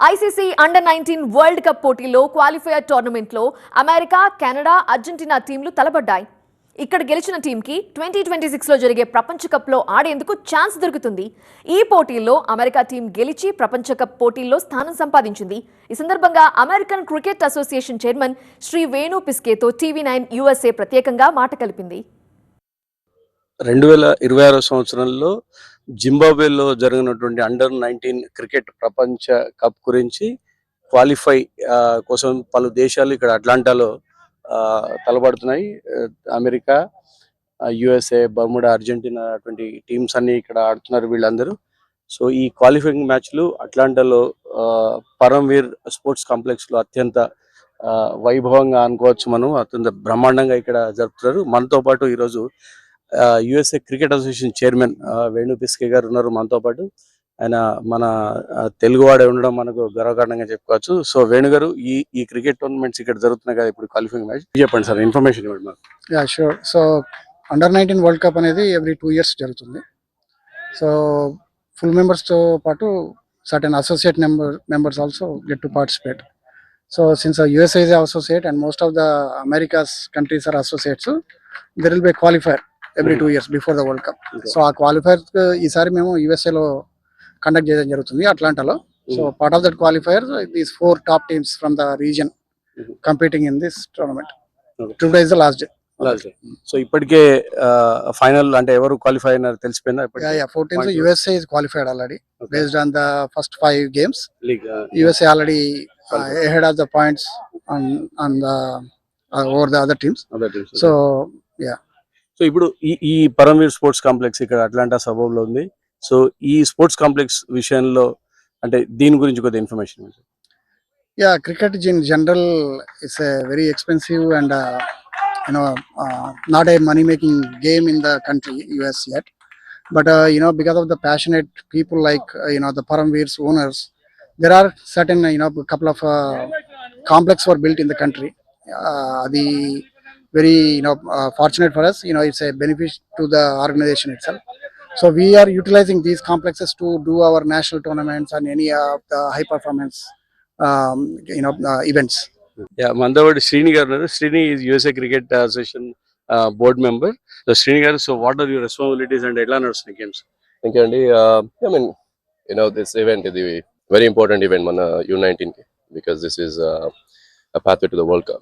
ICC under nineteen World Cup పోటీలో qualifier టోర్నమెంట్లో America Canada Argentina టీంలు తలపడ్డాయి. ఇక్కడ గెలిచిన టీంకి ట్వంటీ ట్వంటీ సిక్స్లో జరిగే ప్రపంచ కప్లో ఆడేందుకు ఛాన్స్ దొరుకుతుంది. ఈ పోటీల్లో అమెరికా టీం గెలిచి ప్రపంచ కప్ పోటీల్లో స్థానం సంపాదించింది. ఈ సందర్భంగా American Cricket Association chairman Shri Venu పిస్కేతో TV nine USA ప్రత్యేకంగా మాట కలిపింది. రెండు వేల ఇరవై ఆరో సంవత్సరంలో జింబాబ్వేలో జరిగినటువంటి అండర్ నైన్టీన్ క్రికెట్ ప్రపంచ కప్ గురించి క్వాలిఫై కోసం పలు దేశాలు ఇక్కడ అట్లాంటాలో ఆ, అమెరికా యుఎస్ఏ బర్ముడా అర్జెంటీనా అటువంటి టీమ్స్ అన్ని ఇక్కడ ఆడుతున్నారు వీళ్ళందరూ. సో ఈ క్వాలిఫైయింగ్ మ్యాచ్లు అట్లాంటాలో ఆ, స్పోర్ట్స్ కాంప్లెక్స్లో అత్యంత ఆ, వైభవంగా అనుకోవచ్చు మనం. అత్యంత బ్రహ్మాండంగా ఇక్కడ జరుపుతున్నారు. మనతో పాటు ఈరోజు USA Cricket Association chairman Venu Piske గారు ఉన్నారు మనతో పాటు. ఆయన మన తెలుగువాడే ఉండడం మనకు గర్వకారణంగా చెప్పుకోవచ్చు. సో వేణు గారు ఈ ఈ క్రికెట్ టోర్నమెంట్స్ ఇక్కడ జరుగుతున్నాయి కదా ఇప్పుడు క్వాలిఫైయింగ్ మ్యాచ్. చెప్పండి సార్ ఇన్ఫర్మేషన్ ఇవ్వండి మాకు. Yeah sure so under nineteen World Cup అనేది ఎవ్రీ టూ ఇయర్స్ జరుగుతుంది. సో ఫుల్ మెంబర్స్తో పాటు certain associate member members also get to participate so since USA associate and most of the Americas countries are associates there will be qualifier every two years before the World Cup so uh qualifier ఈసారి మేము యుఎస్ఏలో conduct చేయడం జరుగుతుంది అట్లాంటాలో so part of that qualifier these four top teams from the region. Competing in this tournament. Today is the last day so ఇప్పటికే final అంటే ఎవరు qualify అయినారు తెలిసిపోయిందా Yeah, yeah. 14th Point USA is qualified already based on the first five games. League USA already uh, Qualified. ahead of the points on on the uh, over the other teams. So So so ఇప్పుడు ఈ ఈ Param Vir sports complex ఇక్కడ Atlanta స్వభావంలో ఉంది. So ఈ sports complex విషయంలో అంటే దీని గురించి కొద్దిగా information yeah cricket in general it's a very expensive and you know not a money making game in the country US at but you know because of the passionate people like you know the Paramvir's owners there are certain you know couple of complex for built in the country అది very you know uh, fortunate for us. You know it's a benefit to the organization itself. So we are utilizing these complexes to do our national tournaments and any of the high performance um, you know uh, events. Yeah mandavadi srini garu srini is usa cricket association uh, board member. So srini garu so what are your responsibilities and ella nadustundi games? Thank you andy. Uh, i mean you know this event is a very important event on u19 because this is uh, a pathway to the world cup.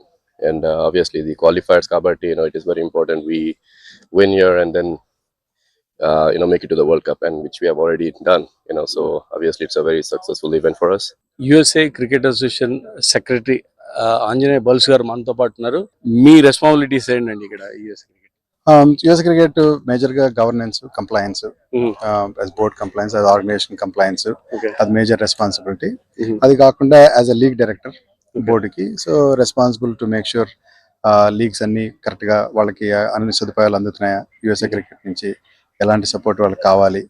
And obviously ఇది qualifiers కాబట్టి you know it is very important we win your and then you know make it to the world cup and which we already done you know so obviously it's a very successful event for us USA cricket association secretary Anjaneya బల్స్ గారు మనతో పాటు ఉన్నారు. మీ responsibilities ఏంటండి ఇక్కడ US US cricket మేజర్గా governance compliance board compliance organisation compliance అది major responsibility అది కాకుండా as a league director board కి so responsible to make sure leagues అన్ని కరెక్ట్గా వాళ్ళకి అన్ని సదుపాయాలు అందుతున్నాయా? యుఎస్ఏ క్రికెట్ నుంచి ఎలాంటి సపోర్ట్ వాళ్ళకి కావాలి?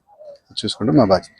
చూసుకుంటూ మా బాధ్యత.